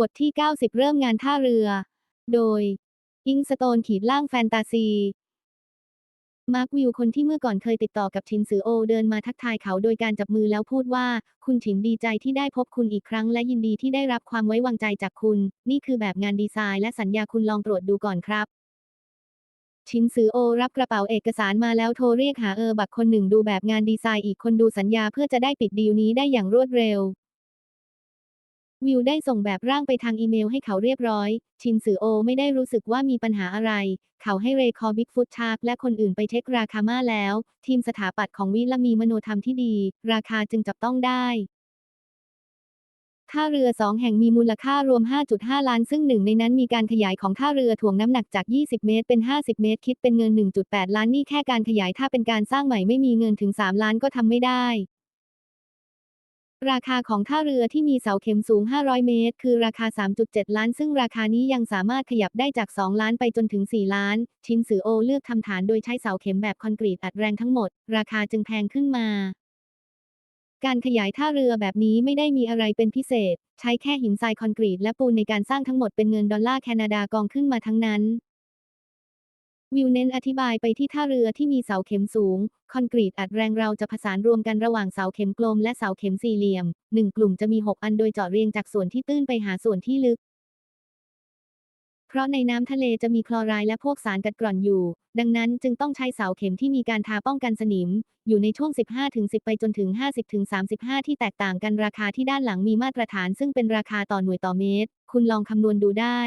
บทที่ 90 เริ่มงานท่าเรือ โดย อิงสโตนขีดล่างแฟนตาซี มาร์ควิวคนที่เมื่อก่อนเคยติดต่อกับชินซือโอเดินมาทักทายเขาโดยการจับมือแล้วพูดว่า คุณฉินดีใจที่ได้พบคุณอีกครั้งและยินดีที่ได้รับความไว้วางใจจากคุณ นี่คือแบบงานดีไซน์และสัญญาคุณลองตรวจดูก่อนครับ ชินซือโอรับกระเป๋าเอกสารมาแล้วโทรเรียกหาเออบักคนหนึ่งดูแบบงานดีไซน์อีกคนดูสัญญาเพื่อจะได้ปิดดีลนี้ได้อย่างรวดเร็ว วิวได้ส่งแบบร่างไปทางอีเมลให้เขาเรียบร้อย ชินซือโอไม่ได้รู้สึกว่ามีปัญหาอะไร เขาให้เรคอบิ๊กฟุตชาร์กและคนอื่นไปเช็คราคามาแล้ว ทีมสถาปัตย์ของวิละมีมโนธรรมที่ดี ราคาจึงจับต้องได้ท่าเรือสองแห่งมีมูลค่ารวม 5.5 ล้าน ซึ่งหนึ่งในนั้นมีการขยายของท่าเรือถ่วงน้ำหนักจาก 20 เมตร เป็น 50 เมตร คิดเป็นเงิน 1.8 ล้าน นี่แค่การขยายถ้าเป็นการสร้างใหม่ไม่มีเงินถึง 3 ล้านก็ทำไม่ได้ ราคาของท่าเรือที่มีเสาเข็มสูง 500 เมตร คือราคา 3.7 ล้าน ซึ่งราคานี้ยังสามารถขยับได้จาก 2 ล้านไปจนถึง 4 ล้าน ชินซือโอเลือกทำฐานโดยใช้เสาเข็มแบบคอนกรีตอัดแรงทั้งหมด ราคาจึงแพงขึ้นมา การขยายท่าเรือแบบนี้ไม่ได้มีอะไรเป็นพิเศษ ใช้แค่หินทรายคอนกรีตและปูนในการสร้างทั้งหมดเป็นเงินดอลลาร์แคนาดากองขึ้นมาทั้งนั้น วิวเน้นอธิบายไปที่ท่าเรือที่มีเสาเข็มสูง คอนกรีตอัดแรงเราจะผสานรวมกันระหว่างเสาเข็มกลมและเสาเข็มสี่เหลี่ยมหนึ่งกลุ่มจะมี 6 อันโดยเจาะเรียงจากส่วนที่ตื้นไปหาส่วนที่ลึก เพราะในน้ำทะเลจะมีคลอไรด์และพวกสารกัดกร่อนอยู่ ดังนั้นจึงต้องใช้เสาเข็มที่มีการทาป้องกันสนิม อยู่ในช่วง 15-10 ไปจนถึง 50-35 ที่แตกต่างกันราคาที่ด้านหลังมีมาตรฐาน ซึ่งเป็นราคาต่อหน่วยต่อเมตร คุณลองคำนวณดูได้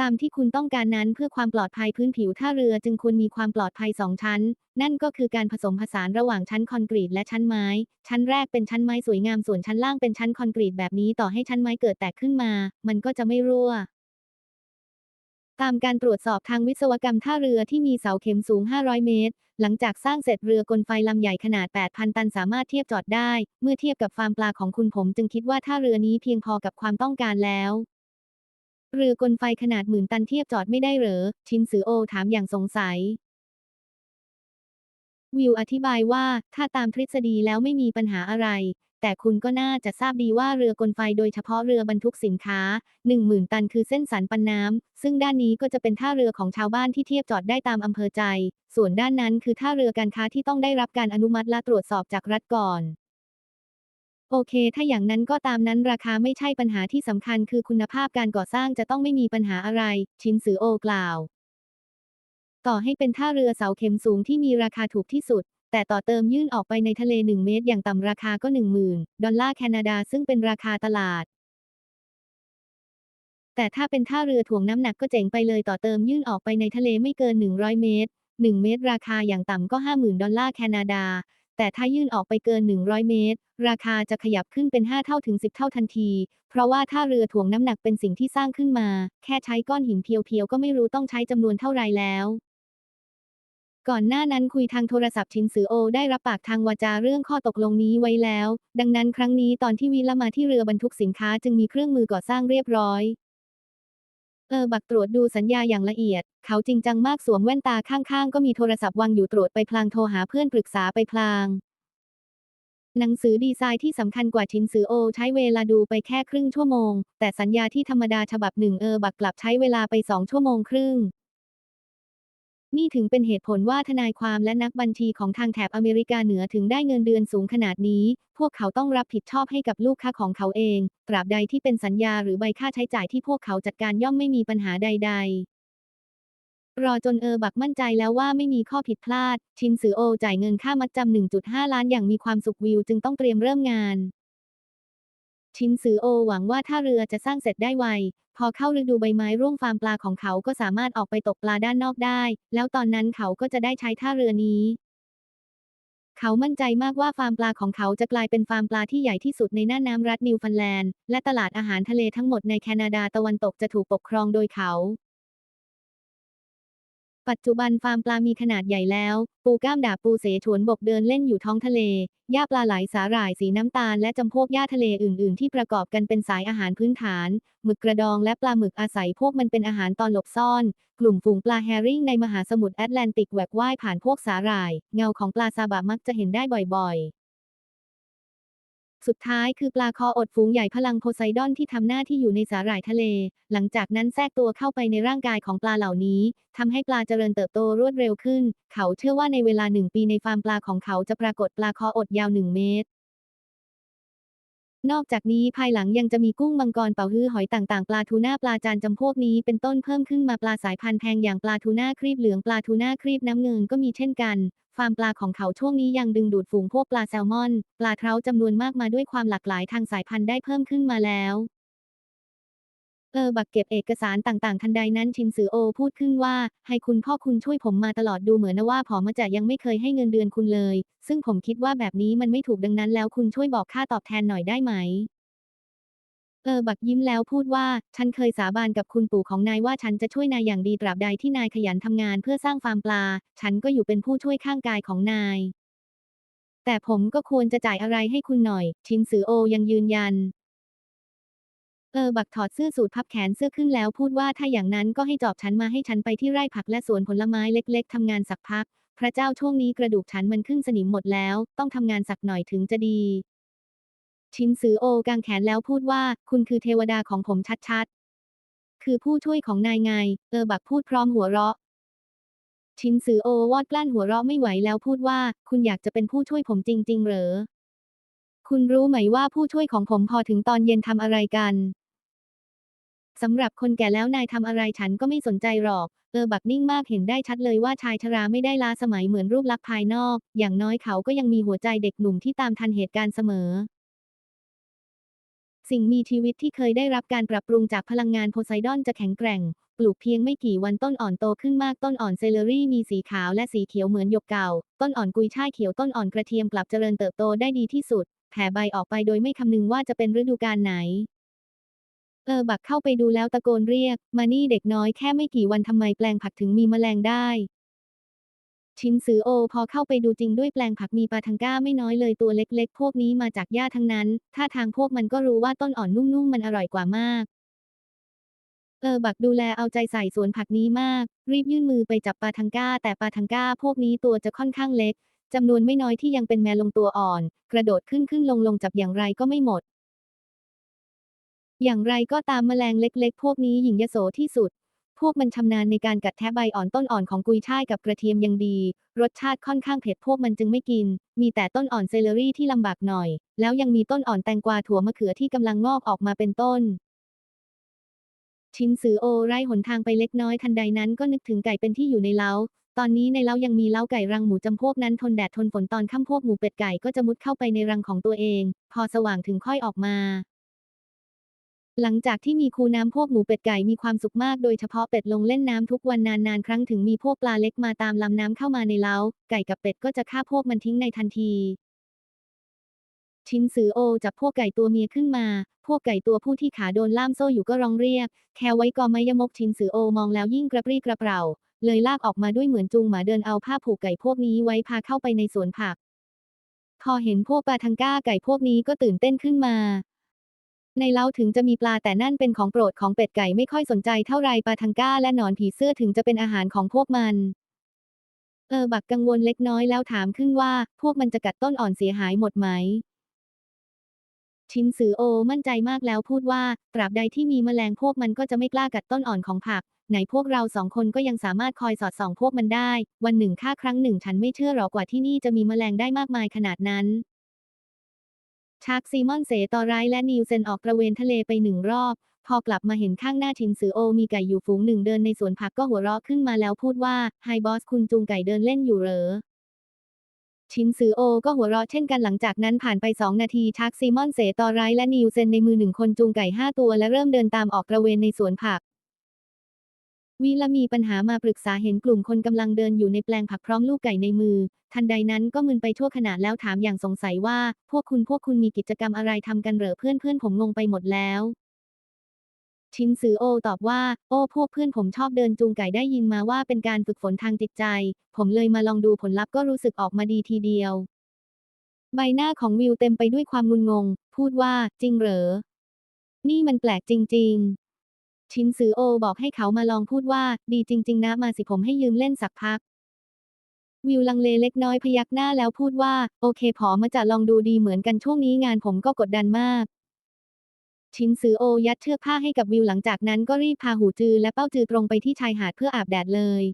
ตามที่คุณต้องการนั้นเพื่อความปลอดภัยพื้นผิวท่าเรือจึงควรมีความปลอดภัยสองชั้น นั่นก็คือการผสมผสานระหว่างชั้นคอนกรีตและชั้นไม้ ชั้นแรกเป็นชั้นไม้สวยงามส่วนชั้นล่างเป็นชั้นคอนกรีตแบบนี้ต่อให้ชั้นไม้เกิดแตกขึ้นมา มันก็จะไม่รั่วตามการตรวจสอบทางวิศวกรรมท่าเรือที่มีเสาเข็มสูง 500 เมตร หลังจากสร้างเสร็จเรือกลไฟลำใหญ่ขนาด 8,000 ตันสามารถเทียบจอดได้ เมื่อเทียบกับฟาร์มปลาของคุณผมจึงคิดว่าท่าเรือนี้เพียงพอกับความต้องการแล้ว เรือกลไฟขนาดหมื่นตันเทียบจอดไม่ได้เหรอ ชินซือโอถามอย่างสงสัย วิวอธิบายว่าถ้าตามทฤษฎีแล้วไม่มีปัญหาอะไร แต่คุณก็น่าจะทราบดีว่าเรือกลไฟโดยเฉพาะเรือบรรทุกสินค้า 10,000 ตันคือเส้นสันปันน้ำ ซึ่งด้านนี้ก็จะเป็นท่าเรือของชาวบ้านที่เทียบจอดได้ตามอำเภอใจ ส่วนด้านนั้นคือท่าเรือการค้าที่ต้องได้รับการอนุมัติและตรวจสอบจากรัฐก่อน โอเค ถ้าอย่างนั้นก็ตามนั้นราคาไม่ใช่ปัญหาที่สำคัญคือคุณภาพการก่อสร้างจะต้องไม่มีปัญหาอะไร ชินซือโอกล่าว ต่อให้เป็นท่าเรือเสาเข็มสูงที่มีราคาถูกที่สุด แต่ต่อเติมยื่นออกไปในทะเล 1 เมตร อย่างต่ำราคาก็ 10,000 ดอลลาร์แคนาดาซึ่งเป็นราคาตลาด แต่ถ้าเป็นท่าเรือถ่วงน้ำหนักก็เจ๋งไปเลยต่อเติมยื่นออกไปในทะเลไม่เกิน 100 เมตร 1 เมตร ราคาอย่างต่ำก็ 50,000 ดอลลาร์แคนาดา แต่ถ้ายื่นออกไปเกิน 100 เมตร ราคาจะขยับขึ้นเป็น 5 เท่าถึง 10 เท่าทันที เพราะว่าท่าเรือถ่วงน้ำหนักเป็นสิ่งที่สร้างขึ้นมา แค่ใช้ก้อนหินเพียวๆ ก็ไม่รู้ต้องใช้จำนวนเท่าไรแล้ว ก่อนหน้านั้นคุยทางโทรศัพท์ชินซือโอ ได้รับปากทางวาจาเรื่องข้อตกลงนี้ไว้แล้ว ดังนั้นครั้งนี้ตอนที่วิลมาที่เรือบรรทุกสินค้าจึงมีเครื่องมือก่อสร้างเรียบร้อย เออบักตรวจดูสัญญาอย่างละเอียด เขาจริงจังมากสวมแว่นตาข้างๆ ก็มีโทรศัพท์วางอยู่ตรวจไปพลางโทรหาเพื่อนปรึกษาไปพลาง หนังสือดีไซน์ที่สำคัญกว่าชิ้นสือโอ ใช้เวลาดูไปแค่ครึ่งชั่วโมง แต่สัญญาที่ธรรมดาฉบับหนึ่งเออบักกลับใช้เวลาไปสองชั่วโมงครึ่ง นี่ถึงเป็นเหตุผลว่าทนายความและนักบัญชีของทางแถบอเมริกาเหนือถึงได้เงินเดือนสูงขนาดนี้ พวกเขาต้องรับผิดชอบให้กับลูกค้าของเขาเอง ตราบใดที่เป็นสัญญาหรือใบค่าใช้จ่ายที่พวกเขาจัดการย่อมไม่มีปัญหาใด ๆรอจนเออบักมั่นใจแล้วว่าไม่มีข้อผิดพลาด ชินซือโอจ่ายเงินค่ามัดจำ 1.5 ล้านอย่างมีความสุขวิวจึงต้องเตรียมเริ่มงาน ชินซือโอหวังว่าท่าเรือจะสร้างเสร็จได้ไว พอเข้าฤดูใบไม้ร่วงฟาร์มปลาของเขาก็สามารถออกไปตกปลาด้านนอกได้ แล้วตอนนั้นเขาก็จะได้ใช้ท่าเรือนี้ เขามั่นใจมากว่าฟาร์มปลาของเขาจะกลายเป็นฟาร์มปลาที่ใหญ่ที่สุดในน่านน้ำรัฐนิวฟันแลนด์ และตลาดอาหารทะเลทั้งหมดในแคนาดาตะวันตกจะถูกปกครองโดยเขา ปัจจุบันฟาร์มปลามีขนาดใหญ่แล้ว ปูก้ามดาบปูเสฉวนบกเดินเล่นอยู่ท้องทะเล หญ้าปลาไหลสาหร่ายสีน้ำตาลและจำพวกหญ้าทะเลอื่น ๆ ที่ประกอบกันเป็นสายอาหารพื้นฐาน หมึกกระดองและปลาหมึกอาศัยพวกมันเป็นอาหารตอนหลบซ่อน กลุ่มฝูงปลาแฮริ่งในมหาสมุทรแอตแลนติกแหวกว่ายผ่านพวกสาหร่าย เงาของปลาซาบะมักจะเห็นได้บ่อย ๆ สุดท้ายคือปลาคออดฝูงใหญ่พลังโพไซดอนที่ทำหน้าที่อยู่ในสาหร่ายทะเล หลังจากนั้นแทรกตัวเข้าไปในร่างกายของปลาเหล่านี้ทำให้ปลาเจริญเติบโตรวดเร็วขึ้น เขาเชื่อว่าในเวลาหนึ่งปีในฟาร์มปลาของเขาจะปรากฏปลาคออดยาวหนึ่งเมตร นอกจากนี้ภายหลังยังจะมีกุ้งมังกรเป๋าฮื้อหอยต่างๆ ปลาทูน่าปลาจานจำพวกนี้เป็นต้นเพิ่มขึ้นมาปลาสายพันธุ์แพงอย่างปลาทูน่าครีบเหลืองปลาทูน่าครีบน้ำเงินก็มีเช่นกัน ฟาร์มปลาของเขาช่วงนี้ยังดึงดูดฝูงพวกปลาแซลมอน ปลาเทราจำนวนมากมาด้วยความหลากหลายทางสายพันธุ์ได้เพิ่มขึ้นมาแล้ว เออบักเก็บเอกสารต่างๆ ทันใดนั้นชินซือโอพูดขึ้นว่า ให้คุณพ่อคุณช่วยผมมาตลอดดูเหมือนนะว่าผอมาจะยังไม่เคยให้เงินเดือนคุณเลย ซึ่งผมคิดว่าแบบนี้มันไม่ถูกดังนั้นแล้วคุณช่วยบอกค่าตอบแทนหน่อยได้ไหม เออบักยิ้มแล้วพูดว่า ฉันเคยสาบานกับคุณปู่ของนายว่าฉันจะช่วยนายอย่างดีตราบใดที่นายขยันทำงานเพื่อสร้างฟาร์มปลา ฉันก็อยู่เป็นผู้ช่วยข้างกายของนาย แต่ผมก็ควรจะจ่ายอะไรให้คุณหน่อย ชินซือโอยังยืนยัน เออบักถอดเสื้อสูทพับแขนเสื้อขึ้นแล้วพูดว่าถ้าอย่างนั้นก็ให้จอบฉันมาให้ฉันไปที่ไร่ผักและสวนผลไม้เล็กๆทำงานสักพัก พระเจ้าช่วงนี้กระดูกฉันมันขึ้นสนิมหมดแล้ว ต้องทำงานสักหน่อยถึงจะดี ชินซือโอกางแขนแล้วพูดว่า คุณคือเทวดาของผมชัดๆ คือผู้ช่วยของนายไง เออบักพูดพร้อมหัวเราะ ชินซือโอวอดกลั้นหัวเราะไม่ไหวแล้วพูดว่า คุณอยากจะเป็นผู้ช่วยผมจริง ๆ เหรอ คุณรู้ไหมว่าผู้ช่วยของผมพอถึงตอนเย็นทำอะไรกันสำหรับคนแก่แล้วนายทำอะไรฉันก็ไม่สนใจหรอก เออบักนิ่งมากเห็นได้ชัดเลยว่าชายชราไม่ได้ล้าสมัยเหมือนรูปลักษณ์ภายนอก อย่างน้อยเขาก็ยังมีหัวใจเด็กหนุ่มที่ตามทันเหตุการณ์เสมอ สิ่งมีชีวิตที่เคยได้รับการปรับปรุงจากพลังงานโพไซดอนจะแข็งแกร่ง ปลูกเพียงไม่กี่วันต้นอ่อนโตขึ้นมากต้นอ่อนเซเลอรี่มีสีขาวและสีเขียวเหมือนหยกเก่า ต้นอ่อนกุยช่ายเขียวต้นอ่อนกระเทียมกลับเจริญเติบโตได้ดีที่สุด แผ่ใบออกไปโดยไม่คำนึงว่าจะเป็นฤดูกาลไหน เออบักเข้าไปดูแล้วตะโกนเรียก มานี่เด็กน้อยแค่ไม่กี่วันทำไมแปลงผักถึงมีแมลงได้ ชินซือโอ พอเข้าไปดูจริงด้วยแปลงผักมีปาทังก้าไม่น้อยเลยตัวเล็กๆ พวกนี้มาจากหญ้าทั้งนั้น ถ้าทางพวกมันก็รู้ว่าต้นอ่อนนุ่มๆมันอร่อยกว่ามากเออบักดูแลเอาใจใส่สวนผักนี้มาก รีบยื่นมือไปจับปลาทังก้า แต่ปลาทังก้าพวกนี้ตัวจะค่อนข้างเล็ก จำนวนไม่น้อยที่ยังเป็นแมลงตัวอ่อน กระโดดขึ้นขึ้นลงลงจับอย่างไรก็ไม่หมด อย่างไรก็ตามแมลงเล็ก ๆ พวกนี้หญิงยโสที่สุด พวกมันชำนาญในการกัดแทะใบอ่อนต้นอ่อนของกุยช่ายกับกระเทียมยังดี รสชาติค่อนข้างเผ็ดพวกมันจึงไม่กิน มีแต่ต้นอ่อนเซเลอรี่ที่ลำบากหน่อย แล้วยังมีต้นอ่อนแตงกวาถั่วมะเขือที่กำลังงอกออกมาเป็นต้นชินซือโอไร่หนทางไปเล็กน้อยทันใดนั้นก็นึกถึงไก่เป็นที่อยู่ในเล้า ตอนนี้ในเล้ายังมีเล้าไก่รังหมูจำพวกนั้นทนแดดทนฝนตอนค่ำพวกหมูเป็ดไก่ก็จะมุดเข้าไปในรังของตัวเอง พอสว่างถึงค่อยออกมา หลังจากที่มีคูน้ำพวกหมูเป็ดไก่มีความสุขมากโดยเฉพาะเป็ดลงเล่นน้ำทุกวันนานๆครั้งถึงมีพวกปลาเล็กมาตามลำน้ำเข้ามาในเล้า ไก่กับเป็ดก็จะฆ่าพวกมันทิ้งในทันทีชินซือโอจับพวกไก่ตัวเมียขึ้นมา พวกไก่ตัวผู้ที่ขาโดนล่ามโซ่อยู่ก็ร้องเรียก แค่ไว้กอไมยมกชินซือโอมองแล้วยิ่งกระปรี้กระเปร่า เลยลากออกมาด้วยเหมือนจูงหมาเดินเอาผ้าผูกไก่พวกนี้ไว้พาเข้าไปในสวนผัก พอเห็นพวกปลาทังก้าไก่พวกนี้ก็ตื่นเต้นขึ้นมา ในเล้าถึงจะมีปลาแต่นั่นเป็นของโปรดของเป็ดไก่ไม่ค่อยสนใจเท่าไรปลาทังก้าและหนอนผีเสื้อถึงจะเป็นอาหารของพวกมันเออบักกังวลเล็กน้อยแล้วถามขึ้นว่า พวกมันจะกัดต้นอ่อนเสียหายหมดไหม ชินซือโอมั่นใจมากแล้วพูดว่า ตราบใดที่มีแมลงพวกมันก็จะไม่กล้ากัดต้นอ่อนของผัก ไหนพวกเราสองคนก็ยังสามารถคอยสอดส่องพวกมันได้ วันหนึ่งค่าครั้งหนึ่งฉันไม่เชื่อหรอกว่าที่นี่จะมีแมลงได้มากมายขนาดนั้น ชาร์กซีมอนเสตอไรและนิวเซนออกตระเวนทะเลไปหนึ่งรอบ พอกลับมาเห็นข้างหน้าชินซือโอมีไก่อยู่ฝูงหนึ่งเดินในสวนผักก็หัวเราะขึ้นมาแล้วพูดว่าไฮบอสคุณจูงไก่เดินเล่นอยู่เหรอ ชินซือโอก็หัวเราะเช่นกันหลังจากนั้นผ่านไป 2 นาทีชักซีมอนเสตอไรและนิวเซนในมือหนึ่งคนจูงไก่ 5 ตัวและเริ่มเดินตามออกตระเวนในสวนผัก วีละมีปัญหามาปรึกษาเห็นกลุ่มคนกำลังเดินอยู่ในแปลงผักพร้อมลูกไก่ในมือ ทันใดนั้นก็มึนไปชั่วขณะแล้วถามอย่างสงสัยว่า พวกคุณพวกคุณมีกิจกรรมอะไรทำกันเหรอเพื่อนเพื่อนผมงงไปหมดแล้ว ชินซือโอตอบว่า โอ้พวกเพื่อนผมชอบเดินจูงไก่ได้ยินมาว่าเป็นการฝึกฝนทางจิตใจ ผมเลยมาลองดูผลลัพธ์ก็รู้สึกออกมาดีทีเดียว ใบหน้าของวิวเต็มไปด้วยความงุนงง พูดว่า จริงเหรอ นี่มันแปลกจริง ๆ ชินซือโอบอกให้เขามาลองพูดว่า ดีจริง ๆ นะมาสิผมให้ยืมเล่นสักพัก วิวลังเลเล็กน้อยพยักหน้าแล้วพูดว่า โอเค ผอมาจะลองดูดีเหมือนกันช่วงนี้งานผมก็กดดันมาก ชินซือโอยัดเชือกผ้าให้กับวิวหลังจากนั้นก็รีบพาหูจือและเป้าจือตรงไปที่ชายหาดเพื่ออาบแดดเลย